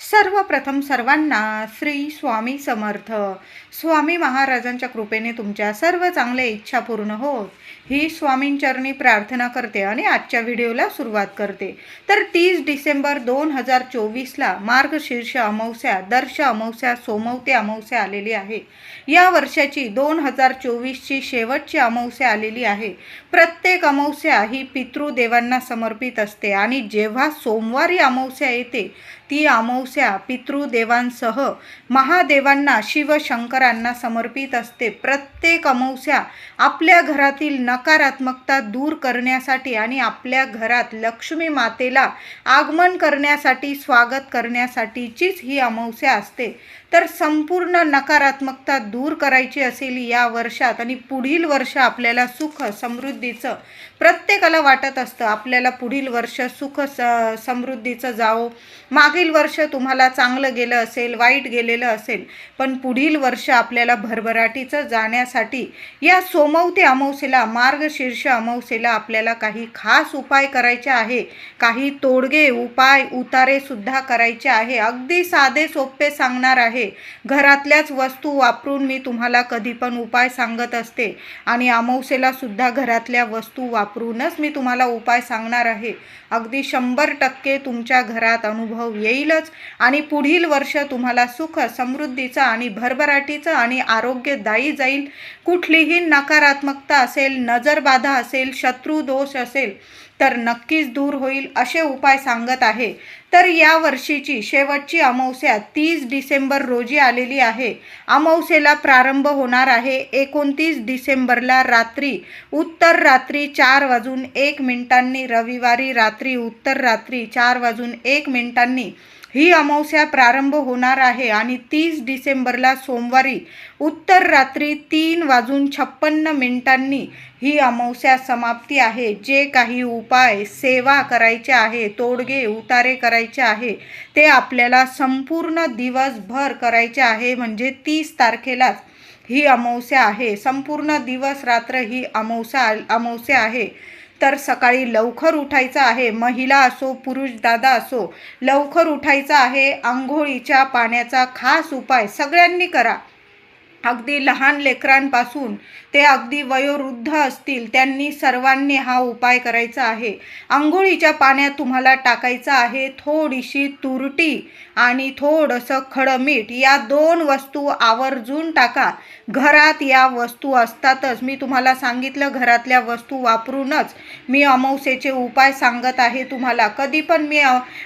सर्वप्रथम सर्वांना श्री स्वामी समर्थ. स्वामी महाराजांच्या कृपेने तुमच्या सर्व चांगल्या इच्छा पूर्ण होत. ही स्वामींचरणी प्रार्थना करते आणि आजच्या व्हिडिओला सुरुवात करते. तर तीस डिसेंबर दोन हजार चोवीसला मार्गशीर्ष अमावस्या दर्श अमावस्या सोमवते अमावस्या आलेली आहे. या वर्षाची दोन हजार चोवीसची शेवटची अमावस्या आलेली आहे. प्रत्येक अमावस्या ही पितृदेवांना समर्पित असते आणि जेव्हा सोमवारी अमावस्या येते ती अमावस्या पितृदेवांसह महादेवांना शिवशंकरांना समर्पित असते. प्रत्येक अमावस्या आपल्या घरातील नकारात्मकता दूर करण्यासाठी आणि आपल्या घरात लक्ष्मी मातेला आगमन करण्यासाठी स्वागत करण्यासाठीचीच ही अमावस्या असते. तर संपूर्ण नकारात्मकता दूर करायची असेल या वर्षात आणि पुढील वर्ष आपल्याला सुख समृद्धीचं प्रत्येकाला वाटत असतं. आपल्याला पुढील वर्ष सुख स समृद्धीचं जावो. मागील वर्ष तुम्हाला चांगलं गेलं असेल वाईट गेलेलं असेल पण पुढील वर्ष आपल्याला भरभराटीचं जाण्यासाठी या सोमवते अमावसेला मार्गशीर्ष अमावसेला आपल्याला काही खास उपाय करायचे आहे. काही तोडगे उपाय उतारेसुद्धा करायचे आहे. अगदी साधे सोपे सांगणार आहे. घरातल्याच वस्तू वापरून मी तुम्हाला कधी पण उपाय सांगत असते आणि अमावसेला सुद्धा घरातल्या वस्तू वापरूनच मी तुम्हाला उपाय सांगणार आहे. अगदी शंभर टक्के तुमच्या घरात अनुभव येईलच आणि पुढील वर्ष तुम्हाला सुख समृद्धीचं आणि भरभराटीचं आणि आरोग्यदायी जाईल. कुठलीही नकारात्मकता असेल नजरबाधा असेल शत्रू दोष असेल तर नक्कीच दूर होईल असे उपाय सांगत आहे. तर या वर्षीची शेवटची अमावस्या तीस डिसेंबर रोजी आलेली आहे. अमावस्येला प्रारंभ होणार आहे एकोणतीस डिसेंबरला रात्री. उत्तर रात्री चार वाजून एक मिनिटांनी रविवारी रात्री उत्तर रात्री चार वाजून एक मिनिटांनी. ही अमावस्या प्रारंभ होणार आहे आणि तीस डिसेंबरला सोमवारी उत्तर रात्री तीन वाजून छप्पन्न मिनिटांनी ही अमावस्या समाप्ती आहे. जे काही उपाय सेवा करायचे आहे तोडगे उतारे करायचे आहे ते आपल्याला संपूर्ण दिवसभर करायचे आहे म्हणजे तीस तारखेलाच ही अमावस्या आहे. संपूर्ण दिवस रात्र ही अमावस्या अमावस्या आहे. तर सकाळी लवकर उठायचं आहे. महिला असो पुरुष दादा असो लवकर उठायचं आहे. आंघोळीच्या पाण्याचा खास उपाय सगळ्यांनी करा. अगदी लहान लेकरांपासून ते अगदी वयोवृद्ध असतील त्यांनी सर्वांनी हा उपाय करायचा आहे. आंघोळीच्या पाण्यात तुम्हाला टाकायचं आहे थोडीशी तुरटी आणि थोडंसं खडं मीठ. या दोन वस्तू आवर्जून टाका. घरात या वस्तू असतातच. मी तुम्हाला सांगितलं घरातल्या वस्तू वापरूनच मी अमावस्येचे उपाय सांगत आहे तुम्हाला. कधी पण मी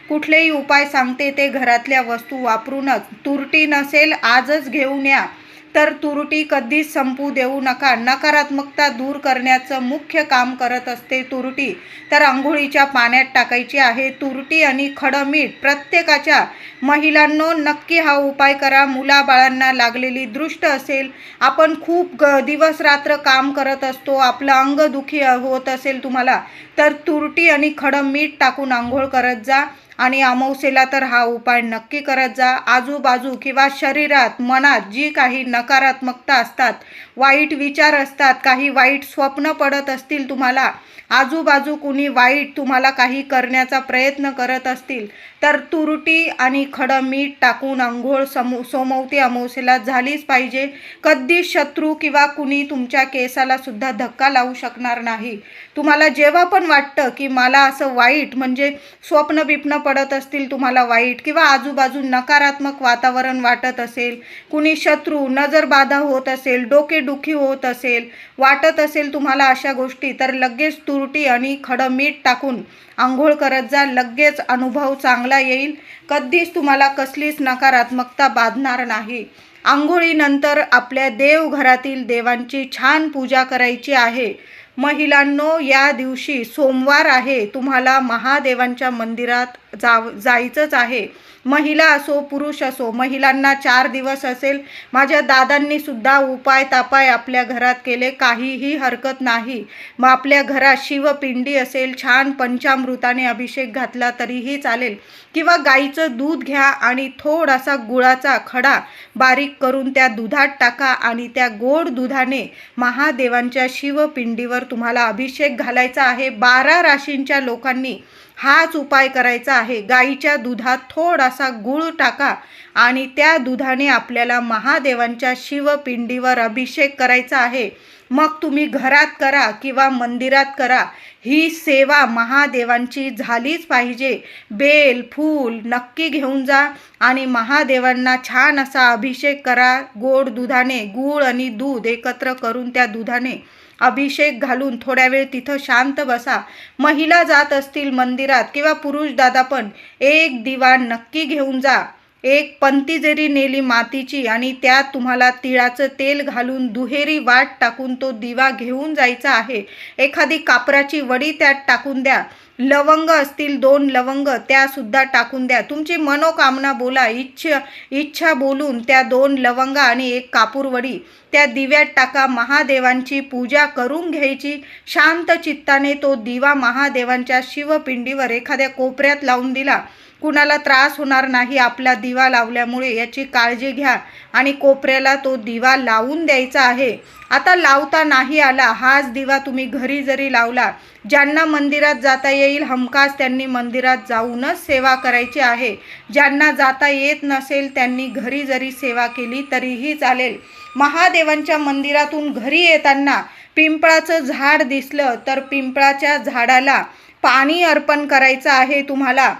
कुठलेही उपाय सांगते ते घरातल्या वस्तू वापरूनच. तुरटी नसेल आजच घेऊन या. तर तुरटी कधीच संपू देऊ नका. नकारात्मकता दूर करण्याचं मुख्य काम करत असते तुरटी. तर आंघोळीच्या पाण्यात टाकायची आहे. तुरटी आणि खडं मीठ प्रत्येकाच्या महिलांनो नक्की हा उपाय करा. मुलाबाळांना लागलेली दृष्ट असेल आपण खूप ग दिवस रात्र काम करत असतो आपलं अंग दुखी होत असेल तुम्हाला तर तुरटी आणि खडं मीठ टाकून आंघोळ करत जा. आणि अमावस्येला तर हा उपाय नक्की करत जा. आजूबाजू किंवा शरीरात मनात जी काही नकारात्मकता असतात वाईट विचार असतात काही वाईट स्वप्न पडत असतील तुम्हाला आजूबाजू कुणी वाईट तुम्हाला काही करण्याचा प्रयत्न करत असतील तर तुरटी आणि खडं मीठ टाकून आंघोळ समो सोमवती अमावस्येला झालीच पाहिजे. कधी शत्रू किंवा कुणी तुमच्या केसाला सुद्धा धक्का लावू शकणार नाही. तुम्हाला जेव्हा पण वाटतं की मला असं वाईट म्हणजे स्वप्न बिप्न पडत असतील तुम्हाला वाईट किंवा आजूबाजू नकारात्मक वातावरण वाटत असेल कुणी शत्रू नजरबाधा होत असेल डोके दुखी होत असेल वाटत असेल तुम्हाला अशा गोष्टी तर लगेच तुरटी आणि खडं मीठ टाकून आंघोळ करत जा. लगेच अनुभव चांगला येईल. कधीच तुम्हाला कसलीच नकारात्मकता बाधणार नाही. आंघोळीनंतर आपल्या देवघरातील देवांची छान पूजा करायची आहे. महिलांनो या दिवशी सोमवार आहे. तुम्हाला महादेवांच्या मंदिरात जाव जायचंच आहे. महिला असो पुरुष असो महिलांना चार दिवस असेल माझ्या दादांनी सुद्धा उपाय तापाय आपल्या घरात केले काहीही हरकत नाही. मग आपल्या घरात शिवपिंडी असेल छान पंचामृताने अभिषेक घातला तरीही चालेल. किंवा गाईचं दूध घ्या आणि थोडासा गुळाचा खडा बारीक करून त्या दुधात टाका आणि त्या गोड दुधाने महादेवांच्या शिवपिंडीवर तुम्हाला अभिषेक घालायचा आहे. बारा राशींच्या लोकांनी हाच उपाय करायचा आहे. गाईच्या दुधात थोडासा गूळ टाका आणि त्या दुधाने आपल्याला महादेवांच्या शिवपिंडीवर अभिषेक करायचा आहे. मग तुम्ही घरात करा किंवा मंदिरात करा. ही सेवा महादेवांची झालीच पाहिजे. बेल फूल नक्की घेऊन जा आणि महादेवांना छान असा अभिषेक करा. गोड दुधाने गूळ आणि दूध एकत्र करून त्या दुधाने अभिषेक घालून थोड्या वेळ तिथं शांत बसा. महिला जात असतील मंदिरात किंवा पुरुष दादा पण एक दिवा नक्की घेऊन जा. एक पंती जरी नेली मातीची आणि त्यात तुम्हाला तिळाचं तेल घालून दुहेरी वाट टाकून तो दिवा घेऊन जायचा आहे. एखादी कापराची वडी त्यात टाकून द्या. लवंग असतील दोन लवंग त्यासुद्धा टाकून द्या. तुमची मनोकामना बोला. इच्छा इच्छा बोलून त्या दोन लवंग आणि एक कापूरवडी त्या दिव्यात टाका. महादेवांची पूजा करून घ्यायची. शांत चित्ताने तो दिवा महादेवांच्या शिवपिंडीवर एखाद्या कोपऱ्यात लावून दिला. कुणाला त्रास होणार नाही आपला दिवा लावल्यामुळे याची काळजी घ्या आणि कोपऱ्याला तो दिवा लावून द्यायचा आहे. आता लावता नाही आला हाच दिवा तुम्ही घरी जरी लावला ज्यांना मंदिरात जाता येईल हमखास त्यांनी मंदिरात जाऊनच सेवा करायची आहे. ज्यांना जाता येत नसेल त्यांनी घरी जरी सेवा केली तरीही चालेल. महादेवांच्या मंदिरातून घरी येताना पिंपळाचं झाड दिसलं तर पिंपळाच्या झाडाला पाणी अर्पण करायचं आहे तुम्हाला.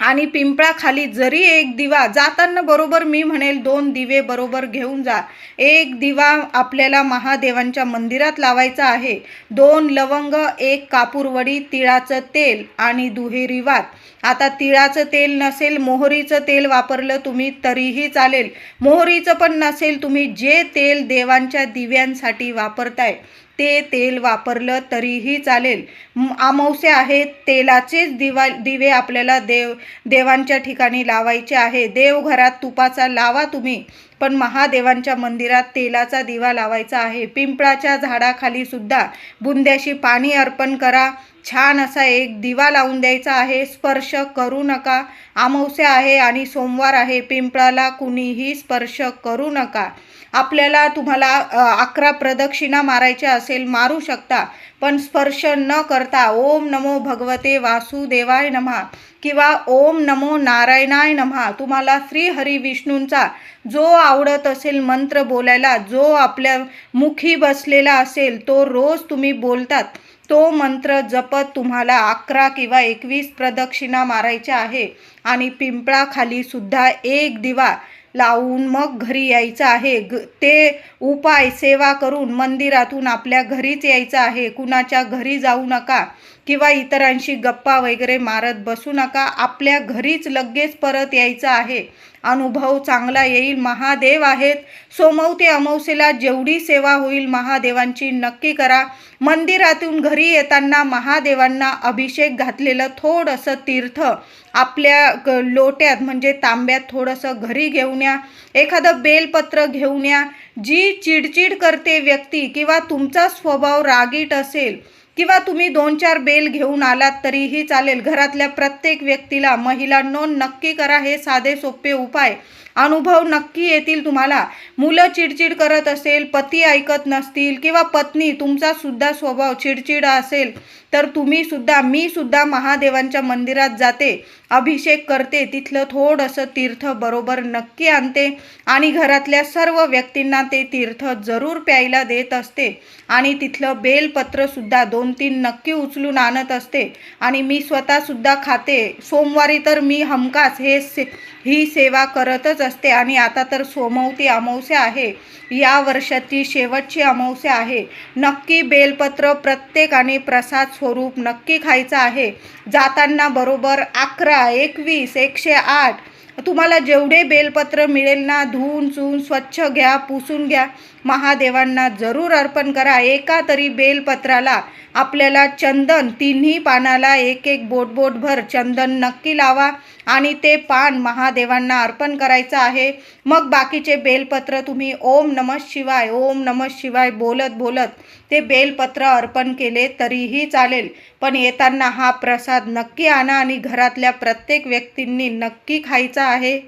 आणि पिंपळाखाली जरी एक दिवा जाताना बरोबर मी म्हणेल दोन दिवे बरोबर घेऊन जा. एक दिवा आपल्याला महादेवांच्या मंदिरात लावायचा आहे. दोन लवंग एक कापूरवडी तिळाचं तेल आणि दुहेरी वात. आता तिळाचं तेल नसेल मोहरीचं तेल वापरलं तुम्ही तरीही चालेल. मोहरीचं पण नसेल तुम्ही जे तेल देवांच्या दिव्यांसाठी वापरताय. ते तेल वापरलं तरीही चालेल. म- अमावस्या आहेत तेलाचेच दिवा दिवे आपल्याला देव देवांच्या ठिकाणी लावायचे आहे. देवघरात तुपाचा लावा तुम्ही पण महादेवांच्या मंदिरात तेलाचा दिवा लावायचा आहे. पिंपळाच्या झाडाखाली सुद्धा बुंद्याशी पाणी अर्पण करा. छान असा एक दिवा लावून द्यायचा आहे. स्पर्श करू नका. अमावस्या आहे आणि सोमवार आहे. पिंपळाला कुणीही स्पर्श करू नका. आपल्याला तुम्हाला अकरा प्रदक्षिणा मारायच्या असेल मारू शकता. पण स्पर्श न करता ओम नमो भगवते वासुदेवाय नमः किंवा ओम नमो नारायणाय नमः तुम्हाला श्री हरी विष्णूंचा जो आवडत असेल मंत्र बोलायला जो आपल्या मुखी बसलेला असेल तो रोज तुम्ही बोलतात. तो मंत्र जपत तुम्हाला अकरा किंवा एकवीस प्रदक्षिणा मारायच्या आहे. आणि पिंपळाखालीसुद्धा एक दिवा लावून मग घरी यायचं आहे. ग ते उपाय सेवा करून मंदिरातून आपल्या घरीच यायचं आहे. कुणाच्या घरी जाऊ नका किंवा इतरांशी गप्पा वगैरे मारत बसू नका. आपल्या घरीच लगेच परत यायचं आहे. अनुभव चांगला येईल. महादेव आहेत. सोमवती अमावस्येला जेवढी सेवा होईल महादेवांची नक्की करा. मंदिरातून घरी येताना महादेवांना अभिषेक घातलेलं थोडंसं तीर्थ. आपल्या लोट्यात म्हणजे तांब्यात थोडंसं घरी घेऊन या. एखादं बेलपत्र घेऊन या. जी चिडचिड करते व्यक्ती किंवा तुमचा स्वभाव रागीट असेल किंवा तुम्ही दोन चार बेल घेऊन आलात तरीही चालेल. घरातल्या प्रत्येक व्यक्तीला महिलांनो नक्की करा हे साधे सोपे उपाय. अनुभव नक्की येतील तुम्हाला. मुलं चिडचिड करत असेल पती ऐकत नसतील किंवा पत्नी तुमचा सुद्धा स्वभाव चिडचिडा असेल तर तुम्ही सुद्धा मी सुद्धा महादेवांच्या मंदिरात जाते अभिषेक करते तिथलं थोडंसं तीर्थ बरोबर नक्की आणते आणि घरातल्या सर्व व्यक्तींना ते तीर्थ जरूर प्यायला देत असते आणि तिथलं बेलपत्र सुद्धा दोन तीन नक्की उचलून आणत असते आणि मी स्वतःसुद्धा खाते. सोमवारी तर मी हमखास हे से ही सेवा करतच असते आणि आता तर सोमवती अमावस्या आहे. या वर्षाची शेवटची अमावस्या आहे. नक्की बेलपत्र प्रत्येकाने प्रसाद स्वरूप नक्की खायचं आहे. जाताना बरोबर अकरा एकवीस एकशे आठ. तुम्हाला जेवढे बेलपत्र मिळेल ना धुवून चुवून स्वच्छ घ्या पुसून घ्या. महादेवांना जरूर अर्पण करा. एका तरी बेलपत्राला आपल्याला चंदन तिन्ही पानाला एक एक बोटबोटभर चंदन नक्की लावा आणि ते पान महादेवांना अर्पण करायचं आहे. मग बाकीचे बेलपत्र तुम्ही ओम नमः शिवाय ओम नमः शिवाय बोलत बोलत ते बेलपत्र अर्पण केले तरीही चालेल. पण येताना हा प्रसाद नक्की आणा आणि घरातल्या प्रत्येक व्यक्तींनी नक्की खायचा आहे.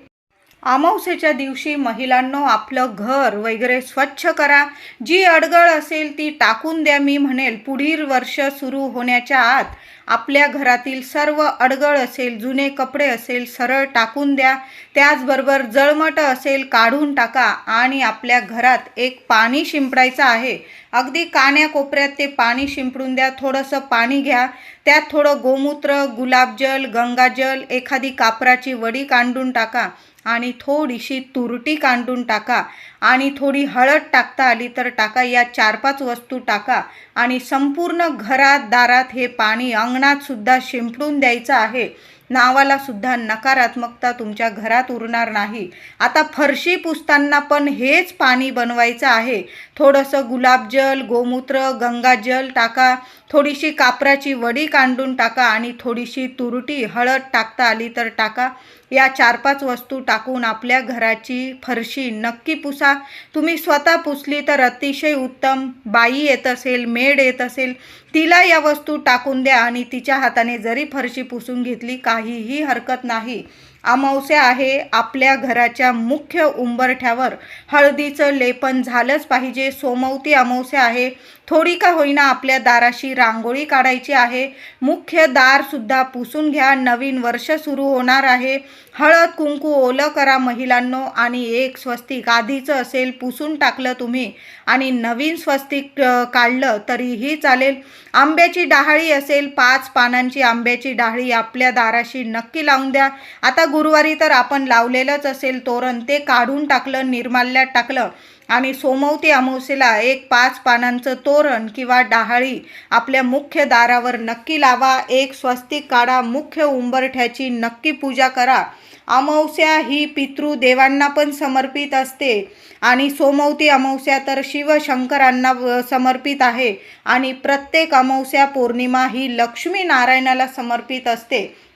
अमावस्येच्या दिवशी महिलांनो आपलं घर वगैरे स्वच्छ करा. जी अडगळ असेल ती टाकून द्या मी म्हणेल. पुढील वर्ष सुरू होण्याच्या आत आपल्या घरातील सर्व अडगळ असेल जुने कपडे असेल सरळ टाकून द्या. त्याचबरोबर जळमट असेल काढून टाका आणि आपल्या घरात एक पाणी शिंपडायचं आहे. अगदी कान्याकोपऱ्यात ते पाणी शिंपडून द्या. थोडंसं पाणी घ्या. त्यात थोडं गोमूत्र गुलाबजल गंगाजल एखादी कापराची वडी कांडून टाका आणि थोडीशी तुरटी कांडून टाका. आणि थोडी हळद टाकता आली तर टाका. या चार पाच वस्तू टाका. आणि संपूर्ण घरात दारात हे पाणी अंगणात सुद्धा शिंपडून द्यायचं आहे. नावाला सुद्धा नकारात्मकता तुमच्या घरात उरणार नाही. आता फरशी पुसताना पण हेच पाणी बनवायचं आहे. थोडंसं गुलाबजल गोमूत्र गंगाजल टाका. थोडीशी कापराची वडी कांडून टाका आणि थोडीशी तुरटी हळद टाकता आली तर टाका. या चार पाच वस्तू टाकून आपल्या घराची फरशी नक्की पुसा. तुम्ही स्वतः पुसली तर अतिशय उत्तम. बाई येत असेल मेड येत असेल तिला या वस्तू टाकून द्या आणि तिच्या हाताने जरी फरशी पुसून घेतली काहीही हरकत नाही. अमावस्या आहे आपल्या घराच्या मुख्य उंबरठ्यावर हळदीचं लेपन झालंच पाहिजे. सोमवती अमावस्या आहे थोडी का होईना आपल्या दाराशी रांगोळी काढायची आहे. मुख्य दारसुद्धा पुसून घ्या. नवीन वर्ष सुरू होणार आहे. हळद कुंकू ओलं करा महिलांनो. आणि एक स्वस्तिक आधीचं असेल पुसून टाकलं तुम्ही. आणि नवीन स्वस्तिक काढलं तरीही चालेल. आंब्याची डहाळी असेल पाच पानांची आंब्याची डहाळी आपल्या दाराशी नक्की लावून द्या. आता गुरुवारी तर आपण लावलेलंच असेल तोरण. ते काढून टाकलं निर्माल्यात टाकलं. आणि सोमवती अमावस्येला एक पाच पानांचं तोरण किंवा डहाळी आपल्या मुख्य दारावर नक्की लावा. एक स्वस्तिक काढा मुख्य उंबरठ्याची नक्की पूजा करा. अमावस्या ही पितृदेवांना पण समर्पित असते आणि सोमवती अमावस्या तर शिवशंकरांना समर्पित आहे. आणि प्रत्येक अमावस्या पौर्णिमा ही लक्ष्मी नारायणाला समर्पित असते.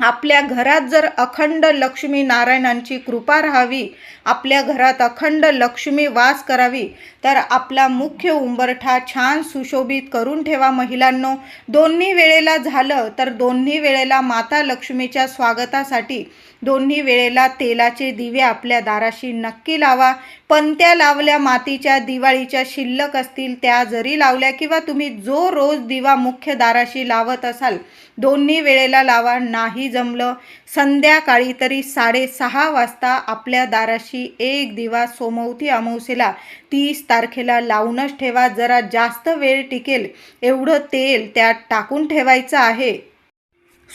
आपल्या घरात जर अखंड लक्ष्मी नारायणांची कृपा राहावी आपल्या घरात अखंड लक्ष्मी वास करावी तर आपला मुख्य उंबरठा छान सुशोभित करून ठेवा महिलांनो. दोन्ही वेळेला झालं तर दोन्ही वेळेला माता लक्ष्मीच्या स्वागतासाठी दोन्ही वेळेला तेलाचे दिवे आपल्या दाराशी नक्की लावा. पंत्या लावल्या मातीच्या दिवाळीच्या शिल्लक असतील त्या जरी लावल्या किंवा तुम्ही जो रोज दिवा मुख्य दाराशी लावत असाल दोन्ही वेळेला लावा नाही जमलं. संध्याकाळी तरी साडेसहा वाजता आपल्या दाराशी एक दिवा सोमवती अमावस्येला तीस तारखेला लावूनच ठेवा. जरा जास्त वेळ टिकेल एवढं तेल त्यात टाकून ठेवायचं आहे.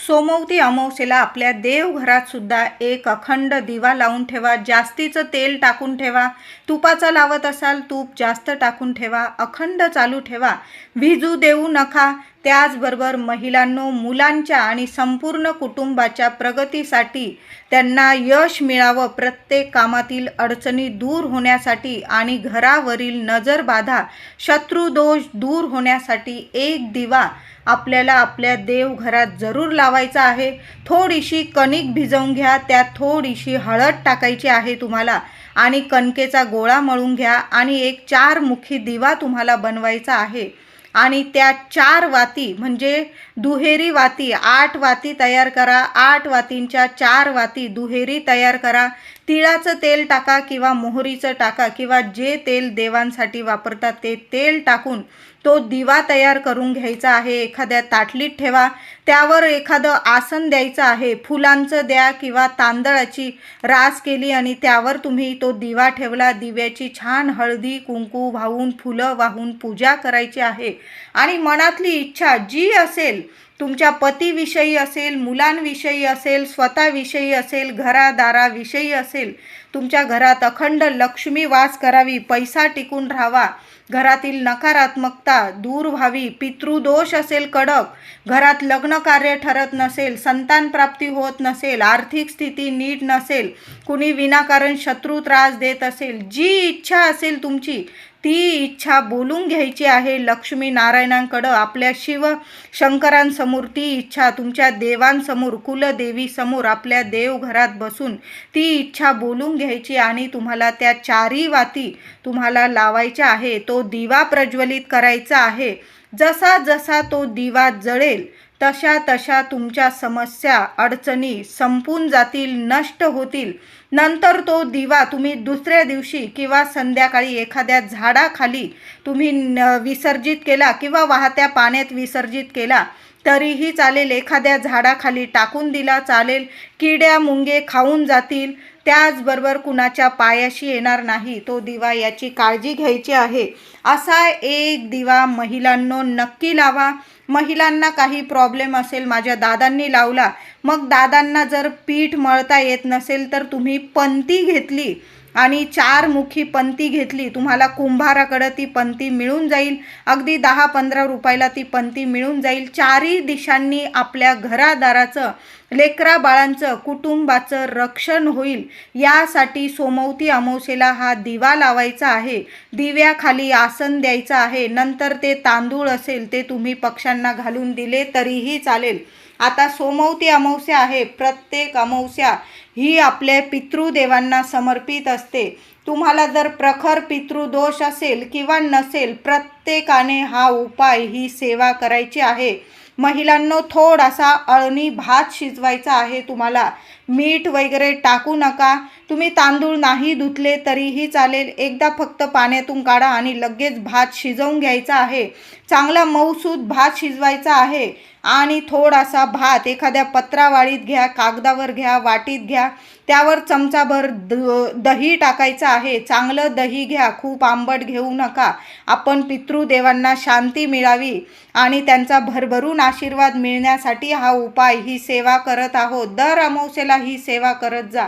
सोमवती अमावस्येला आपल्या देवघरात सुद्धा एक अखंड दिवा लावून ठेवा. जास्तीचं तेल टाकून ठेवा. तुपाचा लावत असाल तूप जास्त टाकून ठेवा. अखंड चालू ठेवा. विजू देऊ नका. त्याचबरोबर महिलांनो मुलांच्या आणि संपूर्ण कुटुंबाच्या प्रगतीसाठी त्यांना यश मिळावं प्रत्येक कामातील अडचणी दूर होण्यासाठी आणि घरावरील नजरबाधा शत्रुदोष दूर होण्यासाठी एक दिवा आपल्याला आपल्या देवघरात जरूर लावायचा आहे. थोडीशी कणिक भिजवून घ्या त्यात थोडीशी हळद टाकायची आहे तुम्हाला आणि कणकेचा गोळा मळून घ्या आणि एक चारमुखी दिवा तुम्हाला बनवायचा आहे. आणि त्या चार वाती म्हणजे दुहेरी वाती आठ वाती तयार करा. आठ वातींच्या चार वाती दुहेरी तयार करा. तिळाचं तेल टाका किंवा मोहरीचं टाका किंवा जे तेल देवांसाठी वापरतात ते तेल टाकून तो दिवा तयार करून घ्यायचा आहे. एखाद्या ताटलीत ठेवा. त्यावर एखादं आसन द्यायचं आहे. फुलांचं द्या किंवा तांदळाची रास केली आणि त्यावर तुम्ही तो दिवा ठेवला. दिव्याची छान हळदी कुंकू वाहून फुलं वाहून पूजा करायची आहे. आणि मनातली इच्छा जी असेल तुमच्या पतीविषयी असेल मुलांविषयी असेल स्वतःविषयी असेल घरादाराविषयी असेल तुमच्या घरात अखंड लक्ष्मी वास करावी पैसा टिकून राहावा. घरातील नकारात्मकता दूर व्हावी पितृदोष असेल कडक घरात लग्न कार्य ठरत नसेल संतान प्राप्ती होत नसेल आर्थिक स्थिती नीट नसेल कुणी विनाकारण शत्रू त्रास देत असेल जी इच्छा असेल तुमची ती इच्छा बोलून घ्यायची आहे. लक्ष्मी नारायणांकडं आपल्या शिव शंकरांसमोर ती इच्छा तुमच्या देवांसमोर कुलदेवीसमोर आपल्या देवघरात बसून ती इच्छा बोलून घ्यायची आणि तुम्हाला त्या चारी वाती तुम्हाला लावायच्या आहे. तो दिवा प्रज्वलित करायचा आहे. जसा जसा तो दिवा जळेल तशा तशा तुमच्या समस्या अडचणी संपून जातील नष्ट होतील. नंतर तो दिवा तुम्ही दुसऱ्या दिवशी किंवा संध्याकाळी एखाद्या झाडाखाली तुम्ही न- विसर्जित केला किंवा वाहत्या पाण्यात विसर्जित केला तरीही चालेल. एखाद्या झाडाखाली टाकून दिला चालेल. किड्या मुंगे खाऊन जातील. त्याचबरोबर कुणाच्या पायाशी येणार नाही. तो दिवा याची काळजी घ्यायची आहे. असा एक दिवा महिलांनो नक्की लावा. महिलांना काही प्रॉब्लेम असेल माझ्या दादांनी लावला. मग दादांना जर पीठ मळता येत नसेल तर तुम्ही पंती घेतली. आणि चार मुखी पंती घेतली. तुम्हाला कुंभाराकडं ती पंती मिळून जाईल. अगदी दहा पंधरा रुपयाला ती पंती मिळून जाईल. चारही दिशांनी आपल्या घरादाराचं लेकरा बाळांचं कुटुंबाचं रक्षण होईल. यासाठी सोमवती अमावस्येला हा दिवा लावायचा आहे. दिव्याखाली आसन द्यायचं आहे. नंतर ते तांदूळ असेल ते तुम्ही पक्ष्यांना घालून दिले तरीही चालेल. आता सोमवती अमावस्या आहे प्रत्येक अमावस्या ही आपल्या पितृदेवांना समर्पित असते. तुम्हाला जर प्रखर पितृदोष असेल किंवा नसेल प्रत्येकाने हा उपाय ही सेवा करायची आहे. महिलांनो थोडासा अळणी भात शिजवायचा आहे तुम्हाला. मीठ वगैरे टाकू नका. तुम्ही तांदूळ नाही धुतले तरीही चालेल. एकदा फक्त पाण्यातून काढा आणि लगेच भात शिजवून घ्यायचा आहे. चांगला मऊसूद भात शिजवायचा आहे. आणि थोडासा भात एखाद्या पत्रावाळीत घ्या कागदावर घ्या वाटीत घ्या. त्यावर चमचाभर द दही टाकायचं आहे. चांगलं दही घ्या. खूप आंबट घेऊ नका. आपण पितृदेवांना शांती मिळावी आणि त्यांचा भरभरून आशीर्वाद मिळण्यासाठी हा उपाय ही सेवा करत आहोत. दर अमावस्येला ही सेवा करत जा.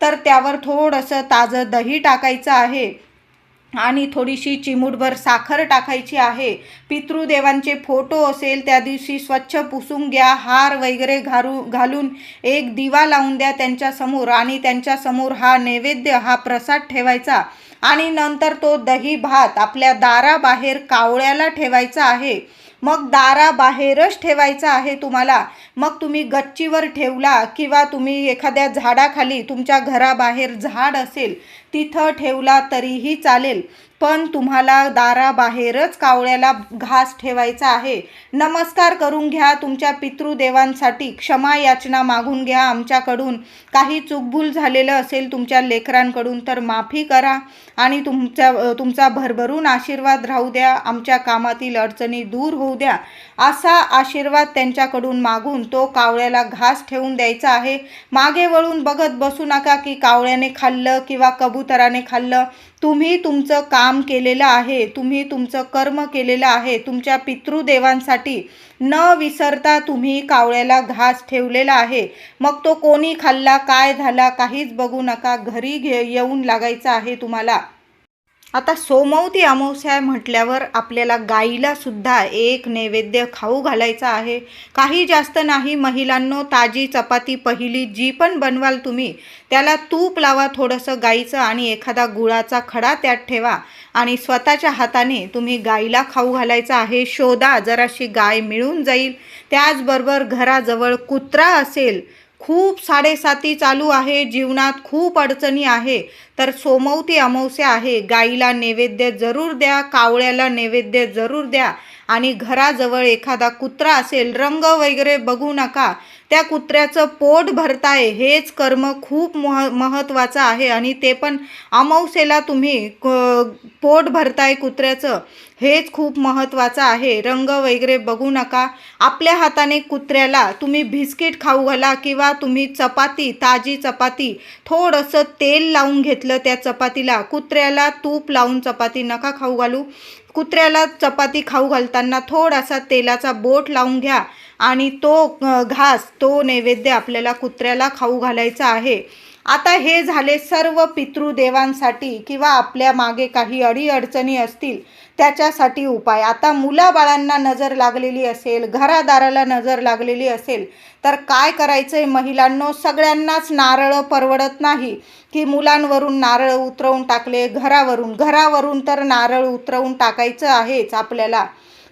तर त्यावर थोडंसं ताजं दही टाकायचं आहे आणि थोडीशी चिमूटभर साखर टाकायची आहे. पितृदेवांचे फोटो असेल त्या दिवशी स्वच्छ पुसून घ्या हार वगैरे घालू घालून एक दिवा लावून द्या त्यांच्यासमोर आणि त्यांच्यासमोर हा नैवेद्य हा प्रसाद ठेवायचा आणि नंतर तो दही भात आपल्या दाराबाहेर कावळ्याला ठेवायचा आहे. मग दाराबाहेरच ठेवायचा आहे तुम्हाला. मग तुम्ही गच्चीवर ठेवला किंवा तुम्ही एखाद्या झाडाखाली तुमच्या घराबाहेर झाड असेल तिथं ठेवला तरीही चालेल. पण तुम्हाला दाराबाहेरच कावळ्याला घास ठेवायचा आहे. नमस्कार करून घ्या तुमच्या पितृदेवांसाठी. क्षमा याचना मागून घ्या आमच्याकडून. काही चुकभूल झालेलं असेल तुमच्या लेकरांकडून तर माफी करा आणि तुमच्या तुमचा भरभरून आशीर्वाद राहू द्या. आमच्या कामातील अडचणी दूर होऊ द्या. असा आशीर्वाद त्यांच्याकडून मागून तो कावळ्याला घास ठेवून द्यायचा आहे. मागे वळून बघत बसू नका की कावळ्याने खाल्लं किंवा कबुतराने खाल्लं. तुम्ही तुमचं काम केलेलं आहे. तुम्ही तुमचं कर्म केलेलं आहे. तुमच्या पितृदेवांसाठी न विसरता तुम्ही कावळ्याला घास ठेवलेला आहे. मग तो कोणी खाल्ला काय झाला काहीच बघू नका. घरी घे येऊन लागायचं आहे तुम्हाला. आता सोमवती अमावस्या म्हटल्यावर आपल्याला गाईला सुद्धा एक नैवेद्य खाऊ घालायचा आहे. काही जास्त नाही महिलांनो ताजी चपाती पहिली जी पण बनवाल तुम्ही त्याला तूप लावा थोडंसं गाईचं आणि एखादा गुळाचा खडा त्यात ठेवा आणि स्वतःच्या हाताने तुम्ही गाईला खाऊ घालायचं आहे. शोधा जराशी गाय मिळून जाईल. त्याचबरोबर घराजवळ कुत्रा असेल खूप साडेसाती चालू आहे. जीवनात खूप अडचणी आहे. तर सोमवती अमावस्या आहे. गाईला नैवेद्य जरूर द्या. कावळ्याला नैवेद्य जरूर द्या. आणि घराजवळ एखादा कुत्रा असेल रंग वगैरे बघू नका. त्या कुत्र्याचं पोट भरताय हेच कर्म खूप मह महत्त्वाचं आहे आणि ते पण अमावस्येला तुम्ही क- पोट भरताय कुत्र्याचं हेच खूप महत्त्वाचं आहे. रंग वगैरे बघू नका. आपल्या हाताने कुत्र्याला तुम्ही बिस्किट खाऊ घाला किंवा तुम्ही चपाती ताजी चपाती थोडंसं तेल लावून घेतलं त्या चपातीला. कुत्र्याला तूप लावून चपाती नका खाऊ घालू. कुत्र्याला चपाती खाऊ घालताना थोडासा तेलाचा बोट लावून घ्या आणि तो घास तो नैवेद्य आपल्याला कुत्र्याला खाऊ घालायचा आहे. आता हे झाले सर्व पितृदेवांसाठी किंवा आपल्या मागे काही अडीअडचणी असतील त्याच्यासाठी उपाय. आता मुलाबाळांना नजर लागलेली असेल घरादाराला नजर लागलेली असेल तर काय करायचं आहे महिलांनो? सगळ्यांनाच नारळं परवडत नाही की मुलांवरून नारळ उतरवून टाकले घरावरून. घरावरून तर नारळ उतरवून टाकायचं आहेच आपल्याला.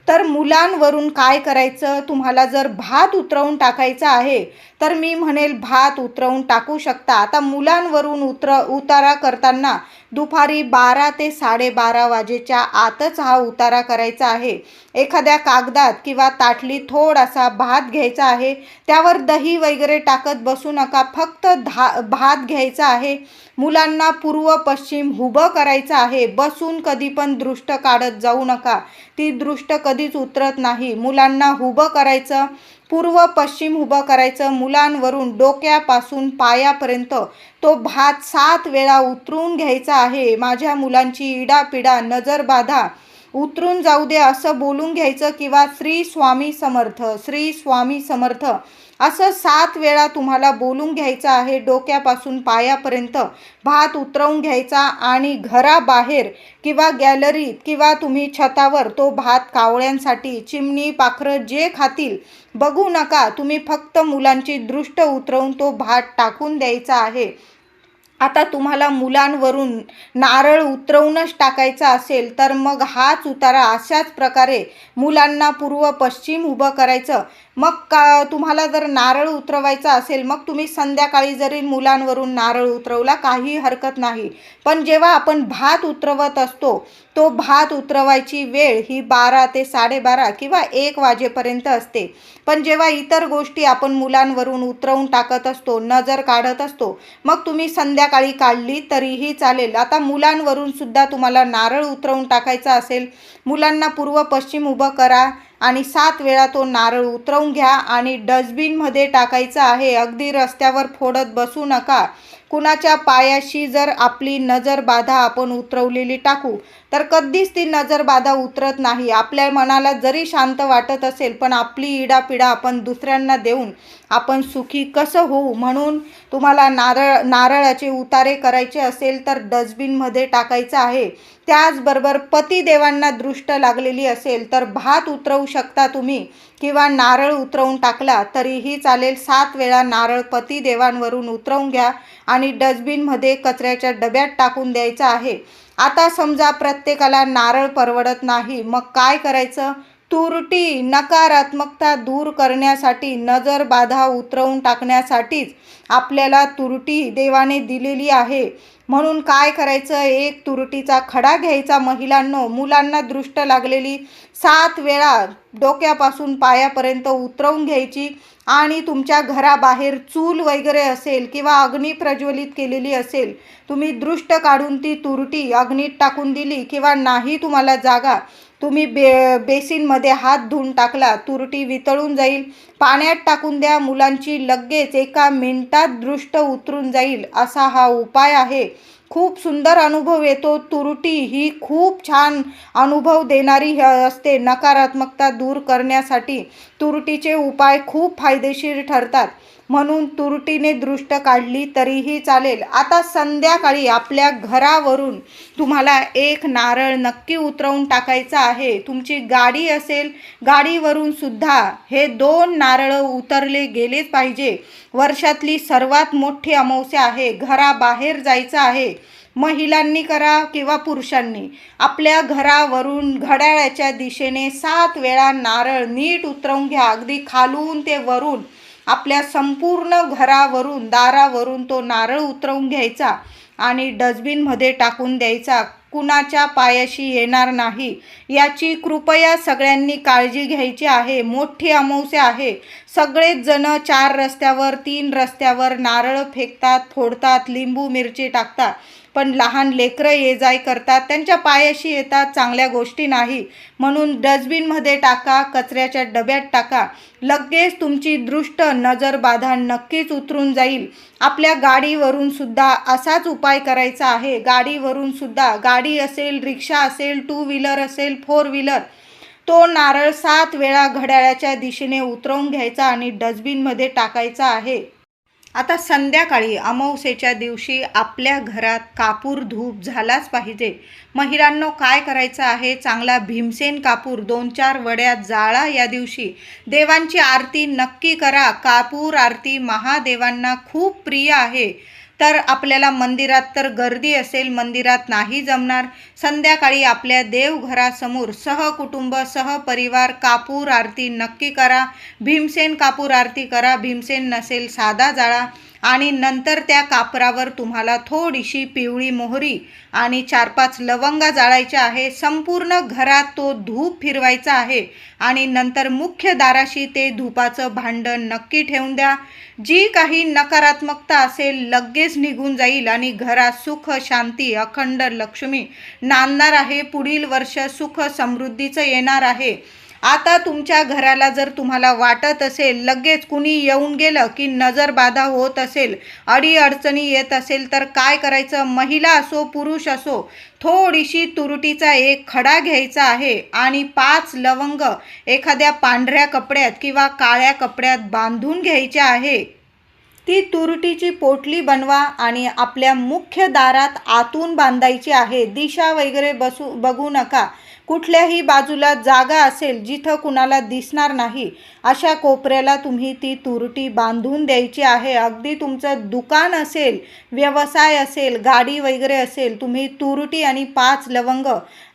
तर मुलांवरून काय करायचं? तुम्हाला जर भात उतरवून टाकायचा आहे तर मी म्हणेल भात उतरवून टाकू शकता. आता मुलांवरून उतर उतारा करताना दुपारी बारा ते साडेबारा वाजेच्या आतच हा उतारा करायचा आहे. एखाद्या कागदात किंवा ताटली थोडासा भात घ्यायचा आहे. त्यावर दही वगैरे टाकत बसू नका. फक्त धा भात घ्यायचा आहे. मुलांना पूर्व पश्चिम उभं करायचं आहे. बसून कधी पण दृष्ट काढत जाऊ नका. ती दृष्ट कधीच उतरत नाही. मुलांना उभं करायचं पूर्व पश्चिम उभं करायचं मुलांवरून डोक्यापासून पायापर्यंत. तो भात सात वेळा उतरून घ्यायचा आहे. माझ्या मुलांची इडापिडा नजर बाधा. उतरून जाऊ दे असं बोलून घ्यायचं किंवा श्री स्वामी समर्थ श्री स्वामी समर्थ. असं सात वेळा तुम्हाला बोलून घ्यायचं आहे डोक्यापासून पायापर्यंत भात उतरवून घ्यायचा आणि घराबाहेर किंवा गॅलरीत किंवा तुम्ही छतावर तो भात कावळ्यांसाठी चिमणी पाखरं जे खातील बघू नका. तुम्ही फक्त मुलांची दृष्ट उतरवून तो भात टाकून द्यायचा आहे. आता तुम्हाला मुलांवरून नारळ उतरवूनच टाकायचा असेल तर मग हाच उतारा अशाच प्रकारे मुलांना पूर्व पश्चिम उभं करायचं. मग का तुम्हाला जर नारळ उतरवायचा असेल मग तुम्ही संध्याकाळी जरी मुलांवरून नारळ उतरवला काही हरकत नाही. पण जेव्हा आपण भात उतरवत असतो तो भात उतरवायची वेळ ही बारा ते साडेबारा किंवा एक वाजेपर्यंत असते. पण जेव्हा इतर गोष्टी आपण मुलांवरून उतरवून टाकत असतो नजर काढत असतो मग तुम्ही संध्याकाळी काढली तरीही चालेल. आता मुलांवरून सुद्धा तुम्हाला नारळ उतरवून टाकायचा असेल मुलांना पूर्व पश्चिम उभं करा आणि सात वेळा तो नारळ उतरवून घ्या आणि डस्टबिनमध्ये टाकायचा आहे अगदी रस्त्यावर फोडत बसू नका. कुणाच्या पायाशी जर आपली नजर बाधा आपण उतरवलेली टाकू तर कधीच ती नजर बाधा उतरत नाही. आपल्या मनाला जरी शांत वाटत असेल पण आपली इडापिडा आपण दुसऱ्यांना देऊन आपण सुखी कसं होऊ? म्हणून तुम्हाला नारळ नारळाचे उतारे करायचे असेल तर डस्टबिनमध्ये टाकायचं आहे. त्याचबरोबर पतिदेवांना दृष्ट लागलेली असेल तर भात उतरवू शकता तुम्ही किंवा नारळ उतरवून टाकला तरीही चालेल. सात वेळा नारळ पतिदेवांवरून उतरवून घ्या आणि डस्टबिनमध्ये कचऱ्याच्या डब्यात टाकून द्यायचं आहे. आता समजा प्रत्येकाला नारळ परवडत नाही मग काय करायचं? तुरटी नकारात्मकता दूर करण्यासाठी नजर बाधा उतरवून टाकण्यासाठीच आपल्याला तुरटी देवाने दिलेली आहे. म्हणून काय करायचं? एक तुरटीचा खडा घ्यायचा महिलांनो. मुलांना दृष्ट लागलेली सात वेळा डोक्यापासून पायापर्यंत उतरवून घ्यायची. आणि तुमच्या घराबाहेर चूल वगैरे असेल किंवा अग्नी प्रज्वलित केलेली असेल तुम्ही दृष्ट काढून ती तुरटी अग्नीत टाकून दिली किंवा नाही तुम्हाला जागा तुम्ही बे बेसिनमध्ये हात धुवून टाकला तुरटी वितळून जाईल. पाण्यात टाकून द्या मुलांची लगेच एका मिनिटात दृष्ट उतरून जाईल असा हा उपाय आहे. खूप सुंदर अनुभव येतो. तुरुटी ही खूप छान अनुभव देणारी असते. नकारात्मकता दूर करण्यासाठी तुरटीचे उपाय खूप फायदेशीर ठरतात. म्हणून तुरटीने दृष्ट काढली तरीही चालेल. आता संध्याकाळी आपल्या घरावरून तुम्हाला एक नारळ नक्की उतरवून टाकायचा आहे. तुमची गाडी असेल गाडीवरून सुद्धा हे दोन नारळ उतरले गेलेच पाहिजे. वर्षातली सर्वात मोठी अमावस्या आहे. घराबाहेर जायचं आहे. महिलांनी करा किंवा पुरुषांनी. आपल्या घरावरून घड्याळाच्या दिशेने सात वेळा नारळ नीट उतरवून घ्या. अगदी खालून ते वरून आपल्या संपूर्ण घरावरून दारावरून तो नारळ उतरवून घ्यायचा आणि डस्टबिनमध्ये टाकून द्यायचा. कुणाच्या पायाशी येणार नाही. याची कृपया सगळ्यांनी काळजी घ्यायची आहे. मोठी अमावस्या आहे. सगळेच जण चार रस्त्यावर तीन रस्त्यावर नारळ फेकतात फोडतात लिंबू मिरची टाकतात. पण लहान लेकरं ये जाय करतात. त्यांच्या पायाशी येतात चांगल्या गोष्टी नाही. म्हणून डस्टबिनमध्ये टाका कचऱ्याच्या डब्यात टाका. लगेच तुमची दृष्ट नजर बाधा नक्कीच उतरून जाईल. आपल्या गाडीवरून सुद्धा असाच उपाय करायचा आहे. गाडीवरून सुद्धा गाडी असेल रिक्षा असेल टू व्हीलर असेल फोर व्हीलर तो नारळ सात वेळा घड्याळाच्या दिशेने उतरवून घ्यायचा आणि डस्टबिनमध्ये टाकायचा आहे. आता संध्याकाळी अमावस्येच्या दिवशी आपल्या घरात कापूर धूप झालाच पाहिजे. महिलांनो काय करायचं आहे? चांगला भीमसेन कापूर दोन चार वड्यात जाळा या दिवशी. देवांची आरती नक्की करा. कापूर आरती महादेवांना खूप प्रिय आहे. तर आपल्याला मंदिरात तर गर्दी असेल मंदिरात नाही जमणार. संध्याकाळी आपल्या देवघरासमोर सहकुटुंब सहपरिवार कापूर आरती नक्की करा. भीमसेन कापूर आरती करा. भीमसेन नसेल साधा जाळा. आणि नंतर त्या कापरावर तुम्हाला थोडीशी पिवळी मोहरी आणि चार पाच लवंगा जाळायच्या आहे. संपूर्ण घरात तो धूप फिरवायचा आहे. आणि नंतर मुख्य दाराशी ते धूपाचं भांडण नक्की ठेवून द्या. जी काही नकारात्मकता असेल लगेच निघून जाईल आणि घरात सुख शांती अखंड लक्ष्मी नांदणार आहे. पुढील वर्ष सुख समृद्धीचं येणार आहे. आता तुमच्या घराला जर तुम्हाला वाटत असेल लगेच कुणी येऊन गेलं की नजर बाधा होत असेल अडीअडचणी येत असेल तर काय करायचं? महिला असो पुरुष असो थोडीशी तुरटीचा एक खडा घ्यायचा आहे आणि पाच लवंग एखाद्या पांढऱ्या कपड्यात किंवा काळ्या कपड्यात बांधून घ्यायच्या आहे. ती तुरटीची पोटली बनवा आणि आपल्या मुख्य दारात आतून बांधायची आहे. दिशा वगैरे बसू बघू नका. कुठल्याही बाजूला जागा असेल जिथं कुणाला दिसणार नाही अशा कोपऱ्याला तुम्ही ती तुरटी बांधून द्यायची आहे. अगदी तुमचं दुकान असेल व्यवसाय असेल गाडी वगैरे असेल तुम्ही तुरटी आणि पाच लवंग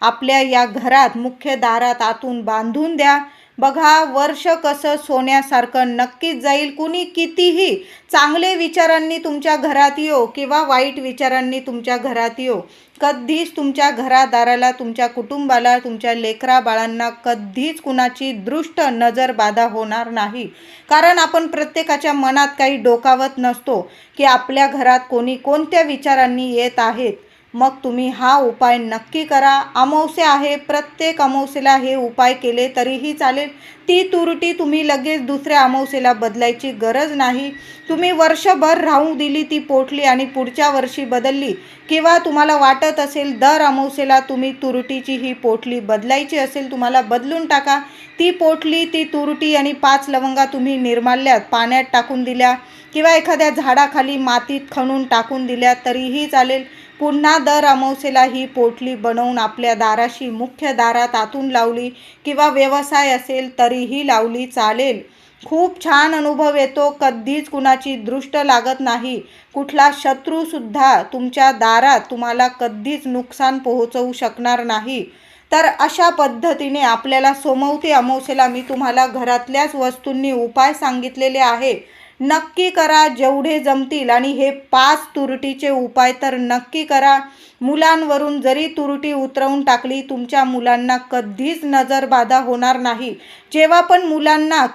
आपल्या या घरात मुख्य दारात आतून बांधून द्या. बघा वर्ष कसं सोन्यासारखं नक्कीच जाईल. कुणी कितीही चांगले विचारांनी तुमच्या घरात येऊ किंवा वाईट विचारांनी तुमच्या घरात येऊ कधीच तुमच्या घरादाराला तुमच्या कुटुंबाला तुमच्या लेकरा बाळांना कधीच कुणाची दृष्ट नजर बाधा होणार नाही. कारण आपण प्रत्येकाच्या मनात काही डोकावत नसतो की आपल्या घरात कोणी कोणत्या विचारांनी येत आहेत. मग तुम्ही हा उपाय नक्की करा. अमावस्या आहे प्रत्येक अमावस्येला हे उपाय केले तरीही चालेल. ती तुरटी तुम्ही लगेच दुसऱ्या अमावस्येला बदलायची गरज नाही. तुम्ही वर्षभर राहू दिली ती पोटली आणि पुढच्या वर्षी बदलली. किंवा तुम्हाला वाटत असेल दर अमावस्येला तुम्ही तुरटीची ही पोटली बदलायची असेल तुम्हाला बदलून टाका. ती पोटली ती तुरटी आणि पाच लवंगा तुम्ही निर्माल्यात पाण्यात टाकून दिल्या किंवा एखाद्या झाडाखाली मातीत खणून टाकून दिल्या तरीही चालेल. पुन्हा दर अमावसेला ही पोटली बनवून आपल्या दाराशी मुख्य दारात आतून लावली किंवा व्यवसाय असेल तरीही लावली चालेल. खूप छान अनुभव येतो. कधीच कुणाची दृष्ट लागत नाही. कुठला शत्रूसुद्धा तुमच्या दारात तुम्हाला कधीच नुकसान पोहोचवू शकणार नाही. तर अशा पद्धतीने आपल्याला सोमवती अमावसेला मी तुम्हाला घरातल्याच वस्तूंनी उपाय सांगितलेले आहे. नक्की करा जेवढे जमतील. आणि हे पाच तुरटीचे उपाय तर नक्की करा. मुलांवरून जरी तुरटी उतरवून टाकली तुमच्या मुलांना कधीच नजरबाधा होणार नाही. जेव्हा पण मुलांना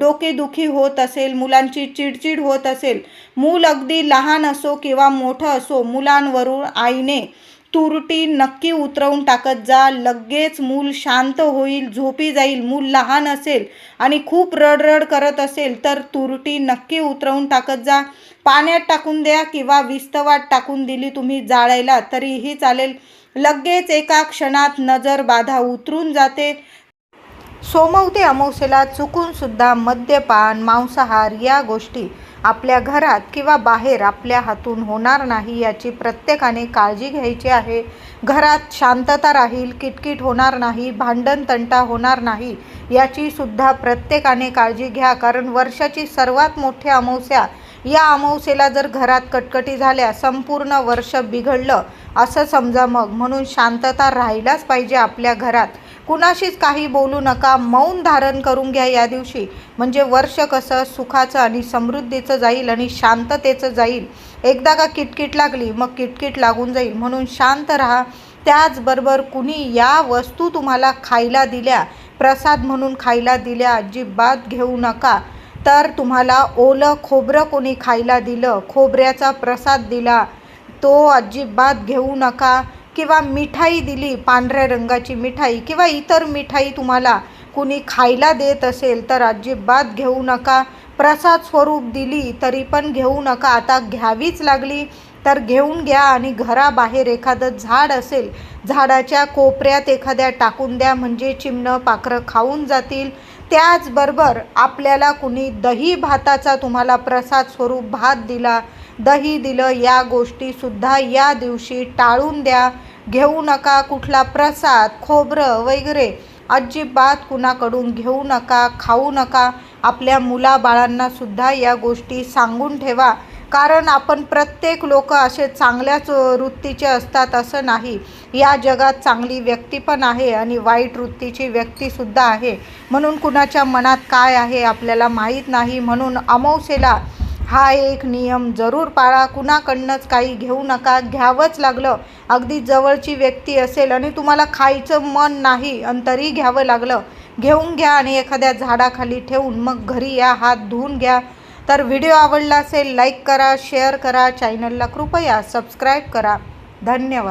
डोकेदुखी होत असेल मुलांची चिडचिड होत असेल मूल अगदी लहान असो किंवा मोठं असो मुलांवरून आईने तुरटी नक्की उतरवून टाकत जा. लगेच मूल शांत होईल झोपी जाईल. मूल लहान असेल आणि खूप रडरड करत असेल तर तुरटी नक्की उतरवून टाकत जा. पाण्यात टाकून द्या किंवा विस्तवात टाकून दिली तुम्ही जाळायला तरीही चालेल. लगेच एका क्षणात नजर बाधा उतरून जाते. सोमवते अमावस्येला चुकूनसुद्धा मद्यपान मांसाहार या गोष्टी आपल्या घरात किंवा बाहेर आपल्या हातून होणार नाही याची प्रत्येकाने काळजी घ्यायची आहे. घरात शांतता राहील किटकिट होणार नाही भांडण तंटा होणार नाही याची सुद्धा प्रत्येकाने काळजी घ्या. कारण वर्षाची सर्वात मोठी अमावस्या या अमावस्येला जर घरात कटकटी झाल्या संपूर्ण वर्ष बिघडलं असं समजा मग. म्हणून शांतता राहिलाच पाहिजे आपल्या घरात. कुणाशीच काही बोलू नका मौन धारण करून घ्या या दिवशी. म्हणजे वर्ष कसं सुखाचं आणि समृद्धीचं जाईल आणि शांततेचं जाईल. एकदा का किटकिट लागली मग किटकिट लागून जाईल. म्हणून शांत राहा. त्याचबरोबर कुणी या वस्तू तुम्हाला खायला दिल्या प्रसाद म्हणून खायला दिल्या अजिबात घेऊ नका. तर तुम्हाला ओलं खोबरं कोणी खायला दिलं खोबऱ्याचा प्रसाद दिला तो अजिबात घेऊ नका. किंवा मिठाई दिली पांढऱ्या रंगाची मिठाई किंवा इतर मिठाई तुम्हाला कुणी खायला देत असेल तर अजिबात घेऊ नका. प्रसाद स्वरूप दिली तरी पण घेऊ नका. आता घ्यावीच लागली तर घेऊन घ्या आणि घराबाहेर एखादं झाड असेल झाडाच्या कोपऱ्यात एखाद्या टाकून द्या म्हणजे चिमणं पाखरं खाऊन जातील. त्याचबरोबर आपल्याला कुणी दही भाताचा तुम्हाला प्रसाद स्वरूप भात दिला दही दिलं या गोष्टीसुद्धा या दिवशी टाळून द्या. घेऊ नका कुठला प्रसाद खोबरं वगैरे. अजिबात कुणाकडून घेऊ नका खाऊ नका. आपल्या मुलाबाळांनासुद्धा या गोष्टी सांगून ठेवा. कारण आपण प्रत्येक लोक असे चांगल्याच वृत्तीचे असतात असं नाही. या जगात चांगली व्यक्ती पण आहे आणि वाईट वृत्तीची व्यक्तीसुद्धा आहे. म्हणून कुणाच्या मनात काय आहे आपल्याला माहीत नाही. म्हणून अमावस्येला हा एक नियम जरूर पाळा. कुणाकडनंच काही घेऊ नका. घ्यावंच लागलं. अगदी जवळची व्यक्ती असेल आणि तुम्हाला खायचं मन नाही आणि तरी घ्यावं लागलं. घेऊन घ्या आणि एखाद्या झाडाखाली ठेवून मग घरी या. हात धुवून घ्या. तर व्हिडिओ आवडला असेल लाईक करा शेअर करा. चॅनलला कृपया सबस्क्राईब करा. धन्यवाद.